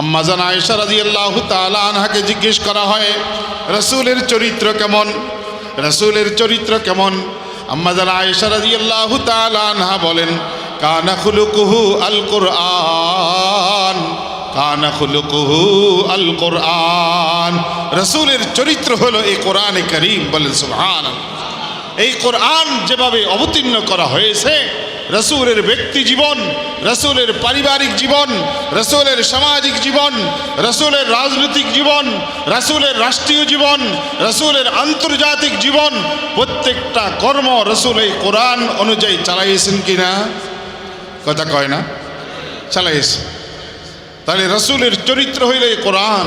আম্মাজান আয়েশা রাজি আল্লাহ তালা আনহাকে জিজ্ঞেস করা হয়, রসুলের চরিত্র কেমন? রসুলের চরিত্র কেমন? আম্মাজান আয়েশা রাজি আল্লাহ তালা আনহা বলেন, কানা খুলুকুহু আল কোরআন কানা খুলুকুহু আল কোরআন রসুলের চরিত্র হলো এই কোরআনে করিম বলেন সুহান এই কোরআন যেভাবে অবতীর্ণ করা হয়েছে রসুলের ব্যক্তি জীবন, রসুলের পারিবারিক জীবন, রসুলের সামাজিক জীবন, রসুলের রাজনৈতিক জীবন, রসুলের রাষ্ট্রীয় জীবন, রসুলের আন্তর্জাতিক জীবন, প্রত্যেকটা কর্ম রসুল এই কোরআন অনুযায়ী চালাইয়েছেন কিনা? কথা কয় না? চালাইয়েছে তাহলে রসুলের চরিত্র হইল কোরআন।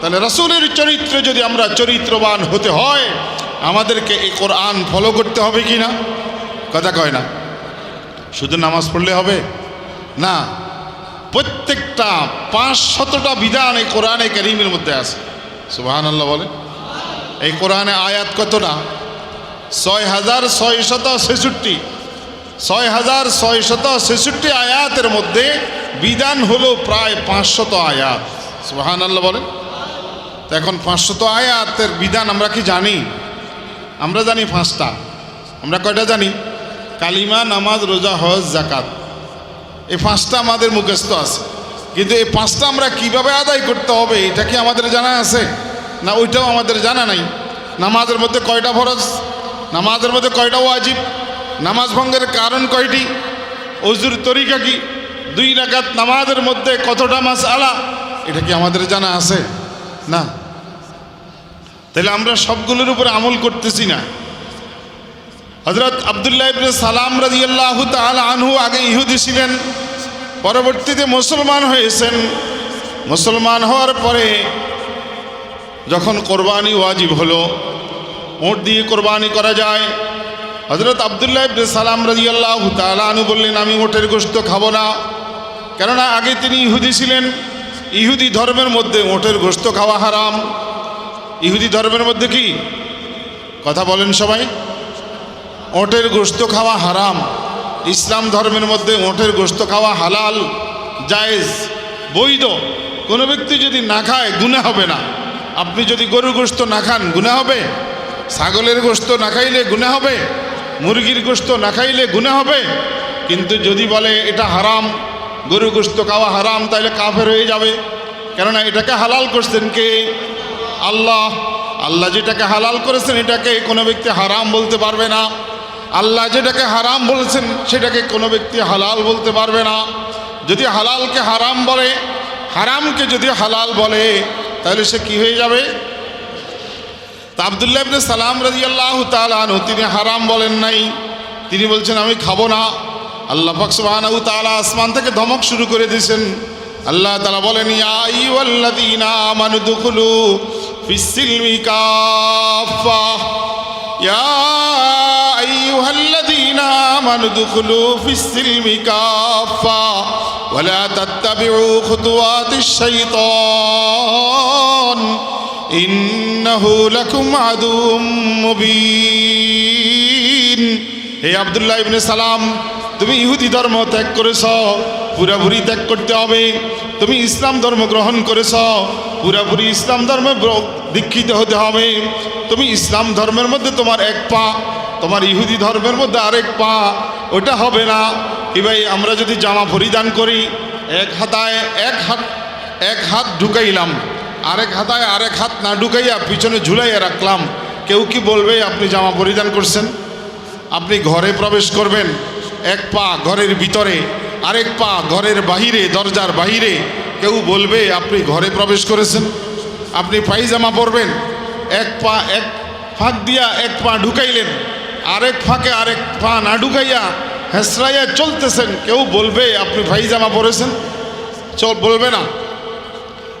তাহলে রসুলের চরিত্রে যদি আমরা চরিত্রবান হতে হয়, আমাদেরকে এই কোরআন ফলো করতে হবে কি না কথা কয় না? শুধু নামাজ পড়লে হবে? না, প্রত্যেকটা পাঁচ শতটা বিধান এই কোরআনে করিমের মধ্যে আছে। সুবাহান আল্লাহ বলে এই কোরআনে আয়াত কতটা ছয় হাজার ছয় শত ছেষট্টি। ছয় হাজার ছয় শত ছেষট্টি আয়াতের মধ্যে বিধান হলো প্রায় পাঁচশত আয়াত। সুবাহান আল্লাহ বলে তো এখন পাঁচশত আয়াতের বিধান আমরা কি জানি? আমরা জানি পাঁচটা। আমরা কয়টা জানি? কালিমা, নামাজ, রোজা, হজ জাকাত এই পাঁচটা আমাদের মুখস্থ আছে। কিন্তু এই পাঁচটা আমরা কীভাবে আদায় করতে হবে, এটা কি আমাদের জানা আছে? না, ওইটাও আমাদের জানা নাই। নামাজের মধ্যে কয়টা ফরজ? নামাজের মধ্যে কয়টা ওয়াজিব? নামাজ ভঙ্গের কারণ কয়টি? অজুর তরিকা কি? দুই রাকাত নামাজের মধ্যে কতটা মাস আলা এটা কি আমাদের জানা আছে? না। তাহলে আমরা সবগুলোর উপরে আমল করতেছি না। হজরত আবদুল্লাহ ইবনে সালাম রাজিয়াল্লাহু তাআলা আনহু আগে ইহুদি ছিলেন, পরবর্তীতে মুসলমান হয়েছেন। মুসলমান হওয়ার পরে যখন কোরবানি ওয়াজিব হলো ওট দিয়ে কোরবানি করা যায় হজরত আবদুল্লাহ ইবনে সালাম রাজিয়াল্লাহু তাআলা আনহু বললেন, আমি ওটের গোশত খাব না। কেননা আগে তিনি ইহুদি ছিলেন। ইহুদি ধর্মের মধ্যে ওটের গোশত খাওয়া হারাম। ইহুদি ধর্মের মধ্যে কি? কথা বলেন সবাই। ওটের গোস্ত খাওয়া হারাম। ইসলাম ধর্মের মধ্যে ওটের গোস্ত খাওয়া হালাল, জায়েজ, বৈধ। কোনো ব্যক্তি যদি না খায় গুণা হবে না। আপনি যদি গরুর গোস্ত না খান গুণা হবে? ছাগলের গোস্ত না খাইলে গুণা হবে? মুরগির গোস্ত না খাইলে গুণা হবে? কিন্তু যদি বলে এটা হারাম গরু গোস্ত খাওয়া হারাম তাহলে কাফের হয়ে যাবে। কেননা এটাকে হালাল করছেন কে? আল্লাহ। আল্লাহ যেটাকে হালাল করেছেন, এটাকে কোনো ব্যক্তি হারাম বলতে পারবে না। আল্লাহ যেটাকে হারাম বলেছেন সেটাকে কোনো ব্যক্তি হালাল বলতে পারবে না। যদি হালালকে হারাম বলে, হারামকে যদি হালাল বলে, তাহলে সে কি হয়ে যাবে? তা আবদুল্লাহ সালাম রাজি আল্লাহ তালু তিনি হারাম বলেন নাই। তিনি বলছেন, আমি খাব না। আল্লাহ ফকসবাহানাউ তালা আসমান থেকে ধমক শুরু করে দিয়েছেন। আল্লাহ তালা বলেন ইয়াইওয়াল্লাযীনা আমানু দুখুলু ফিস-সিলমি কাফা ইয়া আইয়ুহাল্লাযীনা আমানু দুখুলু ফিস-সিলমি কাফা ওয়ালা তাত্তাবিউ খুতুওয়াতিশ শাইতান ইন্নাহু লাকুম আদুম মুবিন হে আব্দুল্লাহ ইবনে সালাম, তুমি ইহুদি ধর্ম ত্যাগ করেছ। পুরাপুরি ত্যাগ করতে হবে। তুমি ইসলাম ধর্ম গ্রহণ করেছ, পুরাপুরি ইসলাম ধর্মে দীক্ষিত হতে হবে। তুমি ইসলাম ধর্মের মধ্যে তোমার এক পা, তোমার ইহুদি ধর্মের মধ্যে আরেক পা, ওটা হবে না। কি ভাই, আমরা যদি জামা পরিধান করি, এক হাতায় এক হাত এক হাত ঢুকাইলাম, আরেক হাতায় আরেক হাত না ঢুকাইয়া পিছনে ঝুলাইয়া রাখলাম, কেউ কি বলবে আপনি জামা পরিধান করছেন? আপনি ঘরে প্রবেশ করবেন, এক পা ঘরের ভিতরে আরেক পা ঘরের বাহিরে, দরজার বাহিরে, কেউ বলবে, আপনি ঘরে প্রবেশ করেছেন, আপনি পায়জামা পরবেন। এক পা, এক ফাঁক দিয়া এক পা ঢুকাইলেন। আরেক ফাঁকে আরেক পা না ঢুকাইয়া হেসরাইয়া চলতেছেন। কেউ বলবে, আপনি পায়জামা পরেছেন? চল, বলবে না।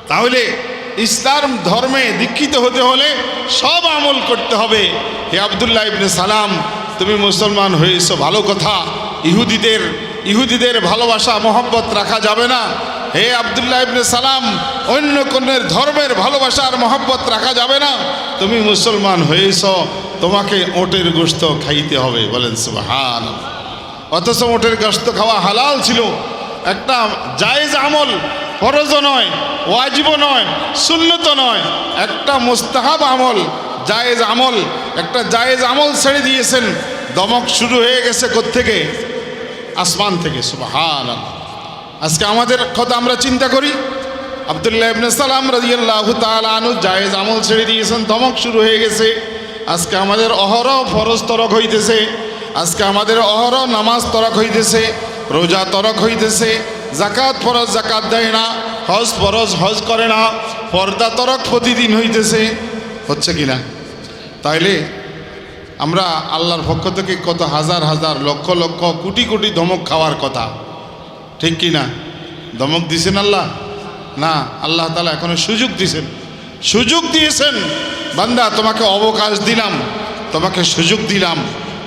তাহলে ইসলাম ধর্মে দীক্ষিত হতে হলে সব আমল করতে হবে। হে আবদুল্লাহ ইবনে সালাম, তুমি মুসলমান হয়েছো, ভালো কথা। ইহুদিদের ইহুদিদের ভালোবাসা, মোহব্বত রাখা যাবে না। হে আবদুল্লাহ ইবনে সালাম, অন্য কোনের ধর্মের ভালোবাসা আর মহব্বত রাখা যাবে না। তুমি মুসলমান হয়েছ, তোমাকে ওটের গোস্ত খাইতে হবে, বলেন সুবহান অথচ ওটের গোস্ত খাওয়া হালাল ছিল। একটা জায়েজ আমল ফরজও নয় ওয়াজিবও নয়, সুন্নত নয়। একটা মুস্তাহাব আমল, জায়েজ আমল। একটা জায়েজ আমল ছেড়ে দিয়েছেন। দমক শুরু হয়ে গেছে থেকে আসমান থেকে সুবাহান আজকে আমাদের কথা আমরা চিন্তা করি, আবদুল্লাহ ইবনে সালাম রাদিয়াল্লাহু তাআলা আনু জায়েজ আমল ছেড়ে দিয়েছেন, ধমক শুরু হয়ে গেছে। আজকে আমাদের অহরহ ফরজ তরক হইতেছে, আজকে আমাদের অহরহ নামাজ তরক হইতেছে, রোজা তরক হইতেছে জাকাত ফরজ জাকাত দেয় না, হজ ফরজ হজ করে না, পর্দা তরক প্রতিদিন হইতেছে, হচ্ছে কিনা? তাইলে আমরা আল্লাহর পক্ষ থেকে কত হাজার হাজার লক্ষ লক্ষ কোটি কোটি ধমক খাওয়ার কথা। ঠিক কি না? ধমক দিছেন আল্লাহ? না, আল্লাহ তালা এখনও সুযোগ দিছেন। সুযোগ দিয়েছেন। বান্দা, তোমাকে অবকাশ দিলাম। তোমাকে সুযোগ দিলাম।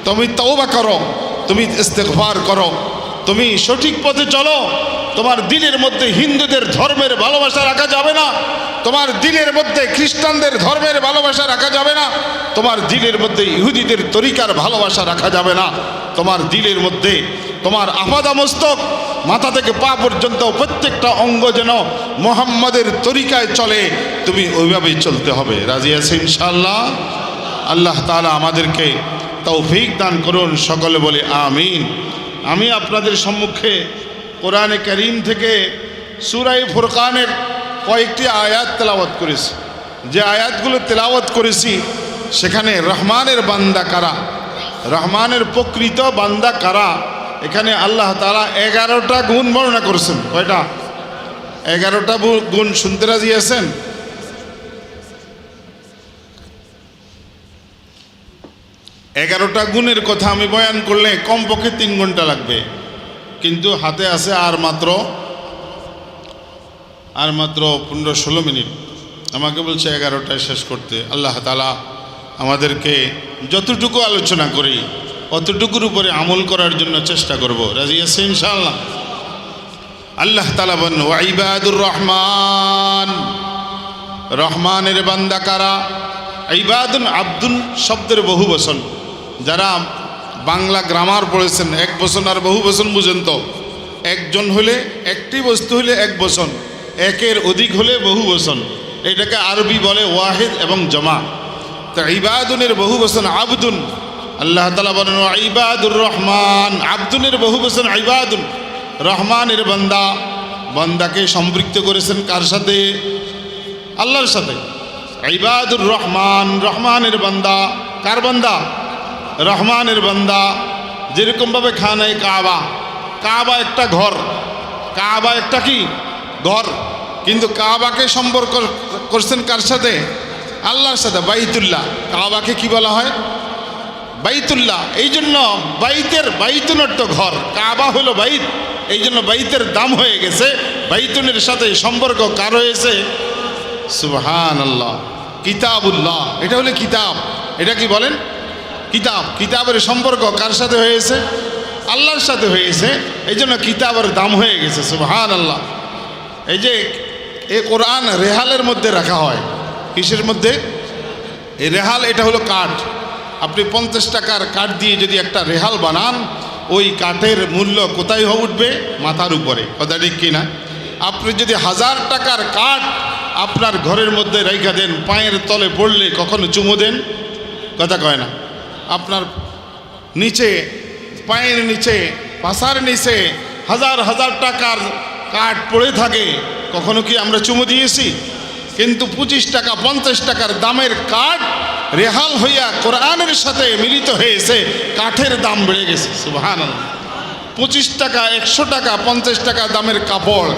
তুমি তওবা করো। তুমি ইস্তেগফার করো। তুমি সঠিক পথে চলো। তোমার দিলের মধ্যে হিন্দুদের ধর্মের ভালোবাসা রাখা যাবে না। তোমার দিলের মধ্যে খ্রিস্টানদের ধর্মের ভালোবাসা রাখা যাবে না। তোমার দিলের মধ্যে ইহুদিদের তরিকার ভালোবাসা রাখা যাবে না। তোমার দিলের মধ্যে তোমার আপাদা মস্তক মাথা থেকে পা পর্যন্ত প্রত্যেকটা অঙ্গ যেন মোহাম্মদের তরিকায় চলে, তুমি ওইভাবেই চলতে হবে। রাজি আছে ইনশাল্লাহ আল্লাহ তালা আমাদেরকে তৌফিক দান করুন, সকলে বলে আমিন। আমি আপনাদের সম্মুখে কোরআনে করিম থেকে সুরাই ফুরকানের কয়েকটি আয়াত তেলাওয়াত করেছি। যে আয়াতগুলো তেলাওয়াত করেছি, সেখানে রহমানের বান্দা কারা? রহমানের প্রকৃত বান্দা কারা? এখানে আল্লাহ তালা এগারোটা গুণ বর্ণনা করেছেন। কয়টা? এগারোটা গুণ শুনতে রাজি আছেন? এগারোটা গুণের কথা আমি বয়ান করলে কমপক্ষে তিন ঘণ্টা লাগবে। কিন্তু হাতে আছে আর মাত্র আর মাত্র পনেরো ষোলো মিনিট। আমাকে বলছে এগারোটায় শেষ করতে। আল্লাহ তালা আমাদেরকে যতটুকু আলোচনা করি, অতটুকুর উপরে আমল করার জন্য চেষ্টা করব। রাজি আছে ইনশাআল্লাহ? আল্লাহ তালা বন ওয়াইবাদুর রহমান। রহমানের বান্দা কারা? ইবাদুন আব্দুল শব্দের বহু বচন যারা বাংলা গ্রামার পড়েছেন। এক বচন আর বহু বচন বুঝেন তো। একজন হলে একটি বস্তু হলে এক বচন, একের অধিক হলে বহু বচন। এটাকে আরবি বলে ওয়াহিদ এবং জমা। তা ইবাদুনের বহু বচন আবদুন। আল্লাহ তালা বলেন ইবাদুর রহমান। আব্দুনের বহু বচন ইবাদুন। রহমানের বান্দা, বান্দাকে সম্পৃক্ত করেছেন কার সাথে? আল্লাহর সাথে। ইবাদুর রহমান, রহমানের বান্দা। কার বান্দা? রহমানের বান্দা, যেরকমভাবে খানায় কাবা। কাবা একটা ঘর। কাবা একটা কি? ঘর। কিন্তু কাবাকে সম্পর্ক করছেন কার সাথে? আল্লাহর সাথে, বাইতুল্লাহ। কাবাকে কি বলা হয়? বাইতুল্লাহ। এই জন্য বাইতের বাইতুন অর্থ ঘর। কাবা হলো বাইত। এই জন্য বাইতের দাম হয়ে গেছে। বাইতুনের সাথে সম্পর্ক কার হয়েছে? সুবহান আল্লাহ কিতাবুল্লাহ। এটা হলো কিতাব। এটা কি বলেন? কিতাব, কিতাবের সম্পর্ক কার সাথে হয়েছে? আল্লাহর সাথে হয়েছে। এই জন্য কিতাবের দাম হয়ে গেছে সুবহান আল্লাহ এই যে এ কোরআন রেহালের মধ্যে রাখা হয়, কিসের মধ্যে? এই রেহাল এটা হলো কাঠ। আপনি পঞ্চাশ টাকার কাঠ দিয়ে যদি একটা রেহাল বানান, ওই কাঠের মূল্য কোথায় হয়ে উঠবে? মাথার উপরে। কথা ঠিক কিনা আপনি যদি হাজার টাকার কাঠ আপনার ঘরের মধ্যে রেখা দেন, পায়ের তলে পড়লে কখনো চুমু দেন? কথা কয় না। আপনার নিচে, পায়ের নিচে, পাশার নিচে হাজার হাজার টাকার কাঠ পড়ে থাকে। কখনো কি আমরা চুমু দিয়েছি? কিন্তু পঁচিশ টাকা, পঞ্চাশ টাকার দামের কাঠ রেহাল হইয়া কোরআনের সাথে মিলিত হয়েছে, কাঠের দাম বেড়ে গেছে। সুবাহান পঁচিশ টাকা, একশো টাকা, পঞ্চাশ টাকা দামের কাপড়,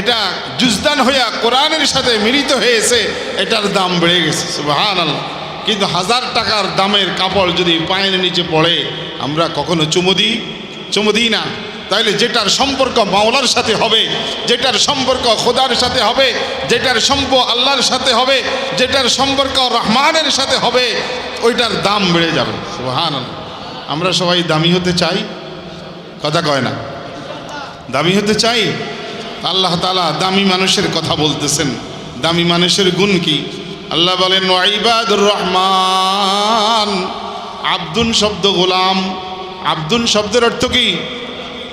এটা জুজদান হইয়া কোরআনের সাথে মিলিত হয়েছে, এটার দাম বেড়ে গেছে। সুবাহান কিন্তু হাজার টাকার দামের কাপড় যদি পায়ের নিচে পড়ে, আমরা কখনো চুমু দিই? চুমু দিই না। তাইলে যেটার সম্পর্ক মাওলার সাথে হবে, যেটার সম্পর্ক খোদার সাথে হবে, যেটার সম্প আল্লাহর সাথে হবে, যেটার সম্পর্ক রহমানের সাথে হবে, ওইটার দাম বেড়ে যাবে। সুহান আমরা সবাই দামি হতে চাই? কথা কয় না। দামি হতে চাই? আল্লাহ তালা দামি মানুষের কথা বলতেছেন। দামি মানুষের গুণ কি? আল্লাহ বলেন ওয়াইবাদুর রহমান। আব্দুন শব্দ গোলাম। আব্দুন শব্দের অর্থ কি?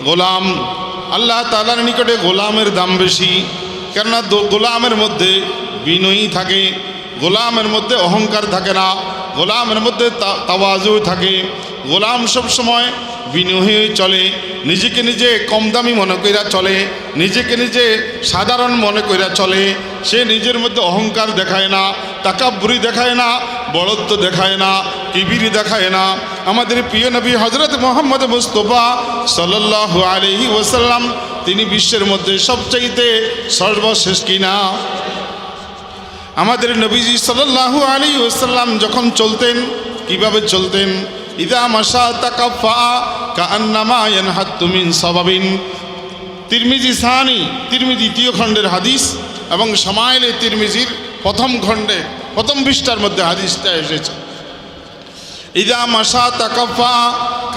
গোলাম। আল্লাহ তালার নিকটে গোলামের দাম বেশি, কেননা গোলামের মধ্যে বিনয়ী থাকে, গোলামের মধ্যে অহংকার থাকে না, গোলামের মধ্যে তাওয়াজু থাকে। গোলাম সব সময় বিনয়ী চলে, নিজেকে নিজে কম দামি মনে কইরা চলে, নিজেকে নিজে সাধারণ মনে কইরা চলে। সে নিজের মধ্যে অহংকার দেখায় না, তাকাব্বুরি দেখায় না বড়ত্ব দেখায় না, কিবিরি দেখায় না। আমাদের প্রিয় নবী হজরত মোহাম্মদ মুস্তফা সাল্লাল্লাহু আলাইহি ওয়াসাল্লাম, তিনি বিশ্বের মধ্যে সবচাইতে সর্বশেষ কিনা? আমাদের নবীজি সাল্লাল্লাহু আলাইহি ওয়াসাল্লাম যখন চলতেন, কীভাবে চলতেন? ইদা মাশা তাকাফা কান্নামা ইয়ানহাত্তু মিন সাবাবিন। তিরমিজি সাহানি তিরমিজি দ্বিতীয় খণ্ডের হাদিস এবং সামাইলে তিরমিজির প্রথম খণ্ডে, প্রথম পৃষ্ঠার মধ্যে হাদিসটা এসেছে। ইদা মাসা তাকাফা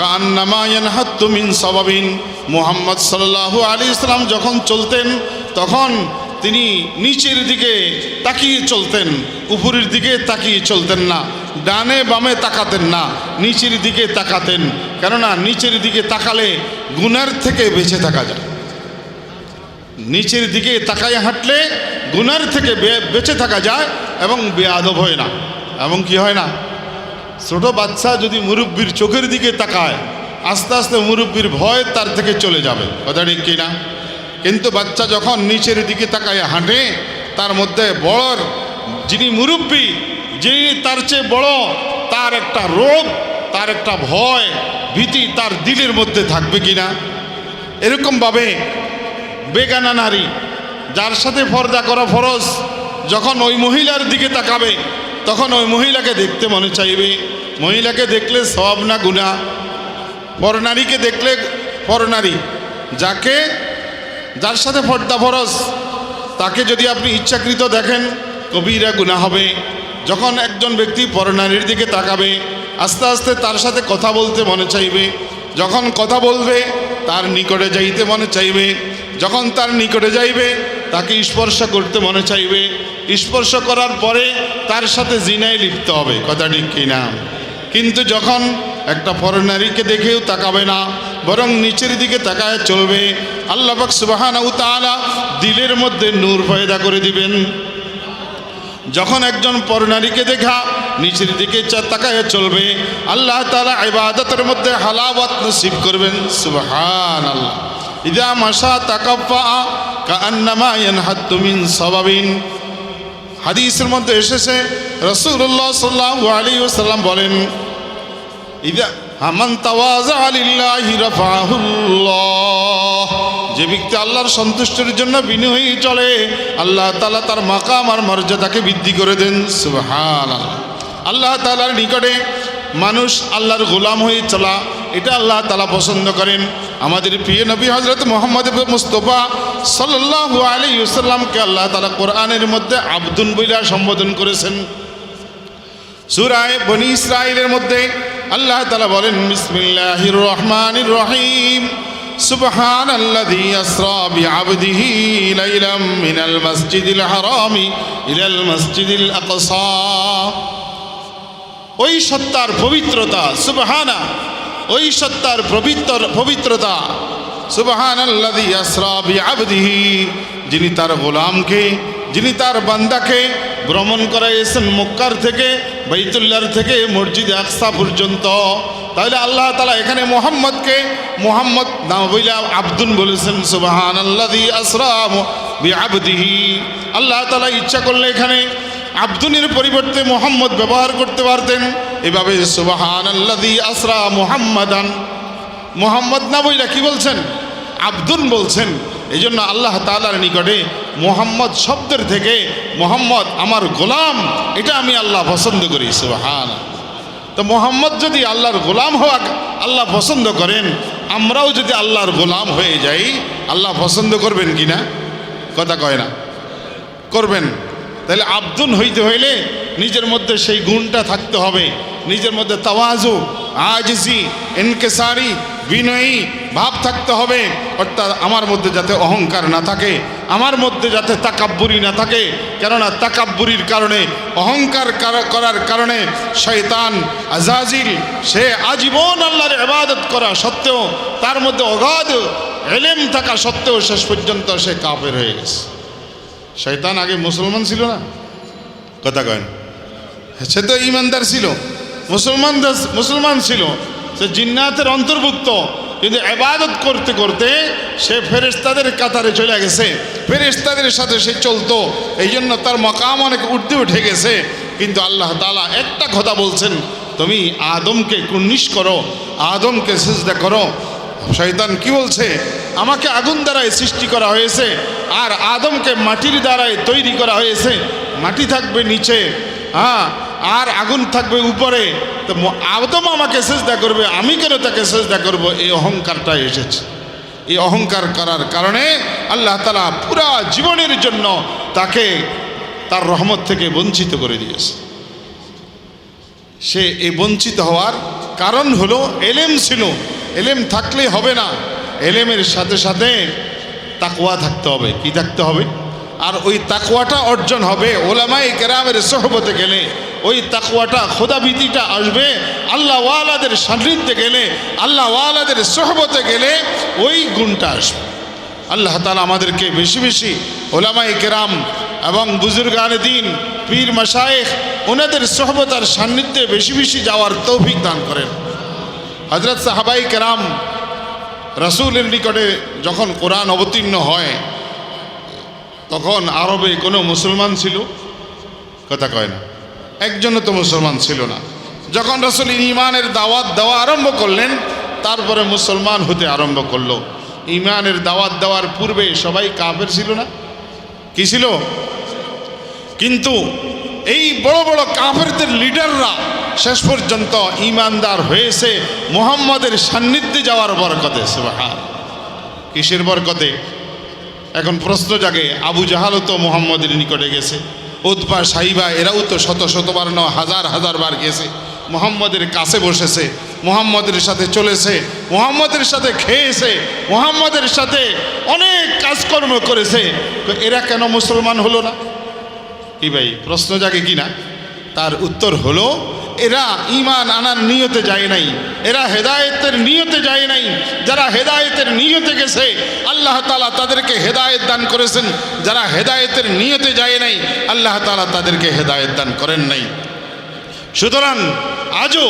কান্নামা ইয়ানহাত্তু মিন সাবাবিন। মুহাম্মদ সাল্লাল্লাহু আলাইহি ইসলাম যখন চলতেন, তখন তিনি নিচের দিকে তাকিয়ে চলতেন, উপরের দিকে তাকিয়ে চলতেন না। ডানে বামে তাকাতেন না, নিচের দিকে তাকাতেন। কেননা নিচের দিকে তাকালে গুনার থেকে বেঁচে থাকা যায়। নিচের দিকে তাকায় হাঁটলে গুনার থেকে বেঁচে থাকা যায় এবং বেয়াদব হয় না। এবং কি হয় না? ছোট বাচ্চা যদি মুরব্বীর চোখের দিকে তাকায়, আস্তে আস্তে মুরব্বীর ভয় তার থেকে চলে যাবে। কথা ঠিক কি না কিন্তু বাচ্চা যখন নিচের দিকে তাকায় হাঁটে, তার মধ্যে বড় যিনি মুরব্বী যিনি তার চেয়ে বড়, তার একটা রোগ, তার একটা ভয়, ভীতি তার দিলের মধ্যে থাকবে কি না এরকমভাবে বেগানা নারী, যার সাথে ফর্দা করা ফরজ, যখন ওই মহিলার দিকে তাকাবে, তখন ওই মহিলাকে দেখতে মনে চাইবে। মহিলাকে দেখলে সব না গুণা পরনারীকে দেখলে পরনারী যাকে, যার সাথে ফর্দা ফরজ, তাকে যদি আপনি ইচ্ছাকৃত দেখেন, কবিরা গুণা হবে। যখন একজন ব্যক্তি পরনারীর দিকে তাকাবে, আস্তে আস্তে তার সাথে কথা বলতে মনে চাইবে। যখন কথা বলবে, তার নিকটে যাইতে মনে চাইবে। যখন তার নিকটে যাইবে, তাকে স্পর্শ করতে মনে চাইবে। স্পর্শ করার পরে তার সাথে জিনায় লিপ্ত হবে। কথা ঠিক কিনা কিন্তু যখন একটা পরনারীকে দেখেও তাকাবে না, বরং নিচের দিকে তাকায় চলবে, আল্লাহ সুবাহানা তাআলা দিলের মধ্যে নূর পয়দা করে দিবেন। যখন একজন পরনারীকে দেখা, নিচের দিকে তাকায় চলবে, আল্লাহ তাআলা ইবাদতের মধ্যে হালাওয়াত নসিব করবেন সুবহান আল্লাহ ইদা ইয়ানহাত্তু মিন সাবাবিন হাদিসের মধ্যে এসেছে রসুল্লাহ সাল্লাহ আলী ওসাল্লাম বলেন, ইদা, হামান তাওয়াজা আলিল্লাহি রাফাহুল্লাহ। যে ব্যক্তি আল্লাহর সন্তুষ্টির জন্য বিনয়ী চলে, আল্লাহ তালা তার মাকাম আর মর্যাদাকে বৃদ্ধি করে দেন। সুবহান আল্লাহ তালার নিকটে মানুষ আল্লাহর গোলাম হয়ে চলা, এটা আল্লাহ তালা পছন্দ করেন। আমাদের প্রিয় নবী হজরত মোহাম্মদ মুস্তফা সাল্লাল্লাহু আলাইহি ওয়াসাল্লামকে আল্লাহ তাআলা কোরআনের মধ্যে আব্দুল বইলা সম্বোধন করেছেন। সুরায় বনি ইসরায়েলের মধ্যে আল্লাহ তালা বলেন, বিসমিল্লাহির রহমানির রহিম। সুবহান আল্লাযী আসরা বিআবদিহি লাইলাম মিনাল মসজিদিল হারামি ইলাল মসজিদিল আকসা। ওই সত্তার পবিত্রতা, সুবহানা, ওই সত্তার পবিত্র পবিত্রতা সুবহান আসরা বিআবদিহি, যিনি তার গোলামকে, যিনি তার বান্দাকে ভ্রমণ করাইয়েছেন মক্কার থেকে বাইতুল্লার থেকে মসজিদ আকসা পর্যন্ত। তাহলে আল্লাহ তালা এখানে মোহাম্মদকে মোহাম্মদ না বইলা আব্দুল বলেছেন সুবাহান আল্লাহ আসরাম বিআবদিহি। আল্লাহ তালা ইচ্ছা করলে এখানে আব্দুনের পরিবর্তে মোহাম্মদ ব্যবহার করতে পারতেন। এভাবে সুবাহান আল্লাহ আসরা মোহাম্মদান। মোহাম্মদ না বইলা কি বলছেন? আব্দুল বলছেন। এই জন্য আল্লাহ তালার নিকটে মোহাম্মদ শব্দের থেকে, মোহাম্মদ, আমার গোলাম। এটা আমি আল্লাহ পছন্দ করি সুবাহান তো মোহাম্মদ যদি আল্লাহর গোলাম হওয়া আল্লাহ পছন্দ করেন, আমরাও যদি আল্লাহর গোলাম হয়ে যাই, আল্লাহ পছন্দ করবেন কি না? কথা কয় না। করবেন। তাহলে আব্দুল হইতে হইলে নিজের মধ্যে সেই গুণটা থাকতে হবে। নিজের মধ্যে তাওয়াজু, আজিজি, এনকেসারি বিনয়ী ভাব থাকতে হবে, অর্থাৎ আমার মধ্যে যাতে অহংকার না থাকে, আমার মধ্যে যাতে তাকাব্বুরি না থাকে। কেননা তাকাব্বুরির কারণে, অহংকার করার কারণে শয়তান আজাজিল, সে আজীবন আল্লাহর ইবাদত করা সত্ত্বেও, তার মধ্যে অগাধ এলেম থাকা সত্ত্বেও শেষ পর্যন্ত সে কাফের হয়ে গেছে। শয়তান আগে মুসলমান ছিল না? কথা কয় না। সে তো ইমানদার ছিল। মুসলমান মুসলমান ছিল। সে জিন্নাতের অন্তর্ভুক্ত। কিন্তু এবাদত করতে করতে সে ফেরেস্তাদের কাতারে চলে গেছে। ফেরেস্তাদের সাথে সে চলতো। এই জন্য তার মকাম অনেক উঠতে উঠে গেছে। কিন্তু আল্লাহ তালা একটা কথা বলছেন, তুমি আদমকে কুর্নিশ করো, আদমকে সিজদা করো। শয়তান কি বলছে? আমাকে আগুন দ্বারাই সৃষ্টি করা হয়েছে, আর আদমকে মাটির দ্বারাই তৈরি করা হয়েছে। মাটি থাকবে নিচে। হ্যাঁ আর আগুন থাকবে উপরে, তো আদম আমাকে সেজদা করবে, আমি কেন তাকে সেজদা করব? এই অহংকারটা এসেছে। এই অহংকার করার কারণে আল্লাহ তালা পুরা জীবনের জন্য তাকে তার রহমত থেকে বঞ্চিত করে দিয়েছে। সে এই বঞ্চিত হওয়ার কারণ হলো এলেম ছিল। এলেম থাকলে হবে না। এলেমের সাথে সাথে তাকওয়া থাকতে হবে। কি থাকতে হবে? আর ওই তাকওয়াটা অর্জন হবে ওলামাই কেরামের সহবতে গেলে। ওই তাকওয়াটা খোদাভীতিটা আসবে। আল্লাহ ওয়ালাদের সান্নিধ্যে গেলে, আল্লাহ ওয়ালাদের সহবতে গেলে ওই গুণটা আসবে। আল্লাহ তালা আমাদেরকে বেশি বেশি ওলামাই কেরাম এবং বুজুর্গান দিন, পীর মাসায়েখ ওনাদের সহবতার সান্নিধ্যে বেশি বেশি যাওয়ার তৌফিক দান করেন। হজরত সাহাবাই কেরাম রাসূলের নিকটে যখন কোরআন অবতীর্ণ হয়, তখন আরবে কোনো মুসলমান ছিল? কথা কয় না। একজনও তো মুসলমান ছিল না। যখন রসুল ইমানের দাওয়াত দেওয়া আরম্ভ করলেন, তারপরে মুসলমান হতে আরম্ভ করল। ইমানের দাওয়াত দেওয়ার পূর্বে সবাই কাফের ছিল না? কি ছিল? কিন্তু এই বড় বড় কাফেরদের লিডাররা শেষ পর্যন্ত ইমানদার হয়েছে, মোহাম্মদের সান্নিধ্যে যাওয়ার বরকতে, সুবহান। কিসের বরকতে? এখন প্রশ্ন জাগে, আবু জাহালও তো মোহাম্মদের নিকটে গেছে। উৎপা সাহিবা, এরাও তো শত শতবার ন হাজার হাজার বার গেছে মোহাম্মদের কাছে বসেছে, মোহাম্মদের সাথে চলেছে, মোহাম্মদের সাথে খেয়েছে, মোহাম্মদের সাথে অনেক কাজকর্ম করেছে। তো এরা কেন মুসলমান হলো না? কি ভাই, প্রশ্ন জাগে কি না? তার উত্তর হলো এরা ইমান আনার নিয়তে যায় নাই। এরা হেদায়েতের নিয়তে যায় নাই। যারা হেদায়েতের নিয়তে গেছে, আল্লাহ তালা তাদেরকে হেদায়েত দান করেছেন। যারা হেদায়েতের নিয়তে যায় নাই, আল্লাহ তালা তাদেরকে হেদায়েত দান করেন নাই। সুতরাং আজও